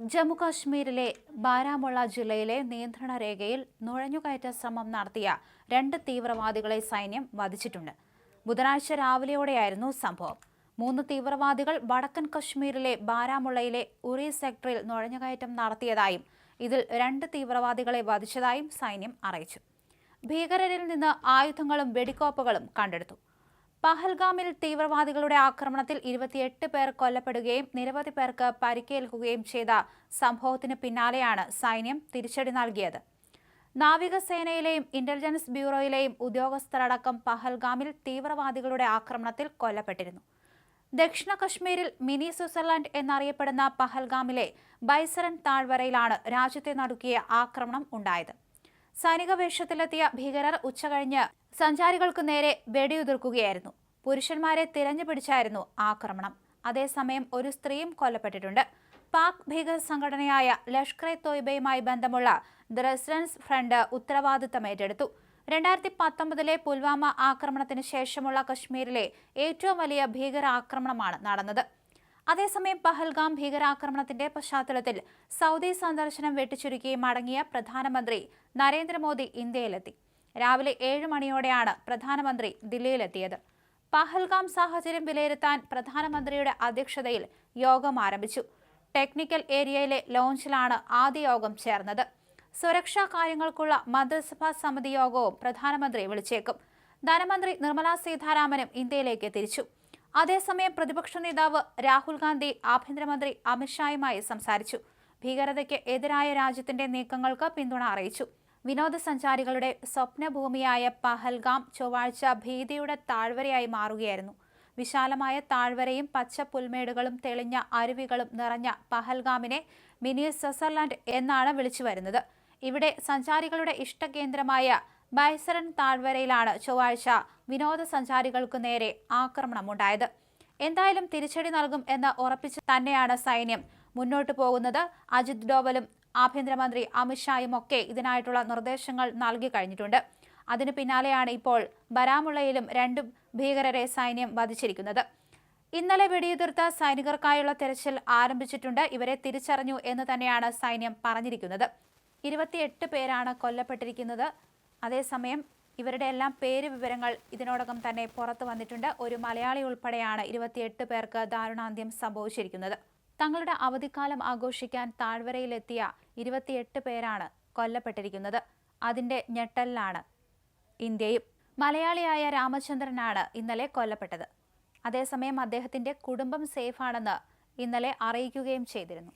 ജമ്മുകാശ്മീരിലെ ബാരാമുള്ള ജില്ലയിലെ നിയന്ത്രണ രേഖയിൽ നുഴഞ്ഞുകയറ്റ ശ്രമം നടത്തിയ രണ്ട് തീവ്രവാദികളെ സൈന്യം വധിച്ചിട്ടുണ്ട്. ബുധനാഴ്ച രാവിലെയോടെയായിരുന്നു സംഭവം. മൂന്ന് തീവ്രവാദികൾ വടക്കൻ കശ്മീരിലെ ബാരാമുള്ളയിലെ ഉറി സെക്ടറിൽ നുഴഞ്ഞുകയറ്റം നടത്തിയതായും ഇതിൽ രണ്ട് തീവ്രവാദികളെ വധിച്ചതായും സൈന്യം അറിയിച്ചു. ഭീകരരിൽ നിന്ന് ആയുധങ്ങളും വെടിക്കോപ്പുകളും കണ്ടെടുത്തു. പഹൽഗാമിൽ തീവ്രവാദികളുടെ ആക്രമണത്തിൽ ഇരുപത്തിയെട്ട് പേർ കൊല്ലപ്പെടുകയും നിരവധി പേർക്ക് പരിക്കേൽക്കുകയും ചെയ്ത സംഭവത്തിന് പിന്നാലെയാണ് സൈന്യം തിരിച്ചടി നൽകിയത്. നാവികസേനയിലെയും ഇന്റലിജൻസ് ബ്യൂറോയിലെയും ഉദ്യോഗസ്ഥരടക്കം പഹൽഗാമിൽ തീവ്രവാദികളുടെ ആക്രമണത്തിൽ കൊല്ലപ്പെട്ടിരുന്നു. ദക്ഷിണ കശ്മീരിൽ മിനി സ്വിറ്റ്സർലൻഡ് എന്നറിയപ്പെടുന്ന പഹൽഗാമിലെ ബൈസറൻ താഴ്വരയിലാണ് രാജ്യത്തെ നടുക്കിയ ആക്രമണം ഉണ്ടായത്. സൈനിക വേഷത്തിലെത്തിയ ഭീകരർ ഉച്ചകഴിഞ്ഞ് സഞ്ചാരികൾക്കു നേരെ വെടിയുതിർക്കുകയായിരുന്നു. പുരുഷന്മാരെ തിരഞ്ഞു പിടിച്ചായിരുന്നു ആക്രമണം. അതേസമയം ഒരു സ്ത്രീയും കൊല്ലപ്പെട്ടിട്ടുണ്ട്. പാക് ഭീകര സംഘടനയായ ലഷ്കർ എ തോയ്ബയുമായി ബന്ധമുള്ള ദ റെസിഡൻസ് ഫ്രണ്ട് ഉത്തരവാദിത്തം ഏറ്റെടുത്തു. രണ്ടായിരത്തി പത്തൊമ്പതിലെ പുൽവാമ ആക്രമണത്തിന് ശേഷമുള്ള കശ്മീരിലെ ഏറ്റവും വലിയ ഭീകരാക്രമണമാണ് നടന്നത്. അതേസമയം പഹൽഗാം ഭീകരാക്രമണത്തിന്റെ പശ്ചാത്തലത്തിൽ സൗദി സന്ദർശനം വെട്ടിച്ചുരുക്കി മടങ്ങിയ പ്രധാനമന്ത്രി നരേന്ദ്രമോദി ഇന്ത്യയിലെത്തി. രാവിലെ ഏഴ് മണിയോടെയാണ് പ്രധാനമന്ത്രി ദില്ലിയിലെത്തിയത്. പഹൽഗാം സാഹചര്യം വിലയിരുത്താൻ പ്രധാനമന്ത്രിയുടെ അധ്യക്ഷതയിൽ യോഗം ആരംഭിച്ചു. ടെക്നിക്കൽ ഏരിയയിലെ ലോഞ്ചിലാണ് ആദ്യ യോഗം ചേർന്നത്. സുരക്ഷാ കാര്യങ്ങൾക്കുള്ള മന്ത്രിസഭാ സമിതി യോഗവും പ്രധാനമന്ത്രി വിളിച്ചേക്കും. ധനമന്ത്രി നിർമ്മലാ സീതാരാമനും ഇന്ത്യയിലേക്ക് തിരിച്ചു. അതേസമയം പ്രതിപക്ഷ നേതാവ് രാഹുൽ ഗാന്ധി ആഭ്യന്തരമന്ത്രി അമിത്ഷായുമായി സംസാരിച്ചു. ഭീകരതയ്ക്ക് എതിരായ രാജ്യത്തിന്റെ നീക്കങ്ങൾക്ക് പിന്തുണ അറിയിച്ചു. വിനോദസഞ്ചാരികളുടെ സ്വപ്നഭൂമിയായ പഹൽഗാം ചൊവ്വാഴ്ച ഭീതിയുടെ താഴ്വരയായി മാറുകയായിരുന്നു. വിശാലമായ താഴ്വരയും പച്ച പുൽമേടുകളും തെളിഞ്ഞ അരുവികളും നിറഞ്ഞ പഹൽഗാമിനെ മിനി സ്വിറ്റ്സർലാൻഡ് എന്നാണ് വിളിച്ചു വരുന്നത്. ഇവിടെ സഞ്ചാരികളുടെ ഇഷ്ടകേന്ദ്രമായ ബൈസറൻ താഴ്വരയിലാണ് ചൊവ്വാഴ്ച വിനോദസഞ്ചാരികൾക്ക് നേരെ ആക്രമണമുണ്ടായത്. എന്തായാലും തിരിച്ചടി നൽകും എന്ന് ഉറപ്പിച്ച് തന്നെയാണ് സൈന്യം മുന്നോട്ടു പോകുന്നത്. അജിത് ഡോവലും ആഭ്യന്തരമന്ത്രി അമിത്ഷായും ഒക്കെ ഇതിനായിട്ടുള്ള നിർദ്ദേശങ്ങൾ നൽകി കഴിഞ്ഞിട്ടുണ്ട്. അതിനു പിന്നാലെയാണ് ഇപ്പോൾ ബരാമുള്ളയിലും രണ്ടും ഭീകരരെ സൈന്യം വധിച്ചിരിക്കുന്നത്. ഇന്നലെ വെടിയുതിർത്ത സൈനികർക്കായുള്ള തെരച്ചിൽ ആരംഭിച്ചിട്ടുണ്ട്. ഇവരെ തിരിച്ചറിഞ്ഞു എന്ന് തന്നെയാണ് സൈന്യം പറഞ്ഞിരിക്കുന്നത്. ഇരുപത്തിയെട്ട് പേരാണ് കൊല്ലപ്പെട്ടിരിക്കുന്നത്. അതേസമയം ഇവരുടെ എല്ലാം പേര് വിവരങ്ങൾ ഇതിനോടകം തന്നെ പുറത്തു വന്നിട്ടുണ്ട്. ഒരു മലയാളി ഉൾപ്പെടെയാണ് ഇരുപത്തിയെട്ട് പേർക്ക് ദാരുണാന്ത്യം സംഭവിച്ചിരിക്കുന്നത്. തങ്ങളുടെ അവധിക്കാലം ആഘോഷിക്കാൻ താഴ്വരയിലെത്തിയ ഇരുപത്തിയെട്ട് പേരാണ് കൊല്ലപ്പെട്ടിരിക്കുന്നത്. അതിന്റെ ഞെട്ടലിലാണ് ഇന്ത്യയും. മലയാളിയായ രാമചന്ദ്രനാണ് ഇന്നലെ കൊല്ലപ്പെട്ടത്. അതേസമയം അദ്ദേഹത്തിന്റെ കുടുംബം സേഫാണെന്ന് ഇന്നലെ അറിയിക്കുകയും ചെയ്തിരുന്നു.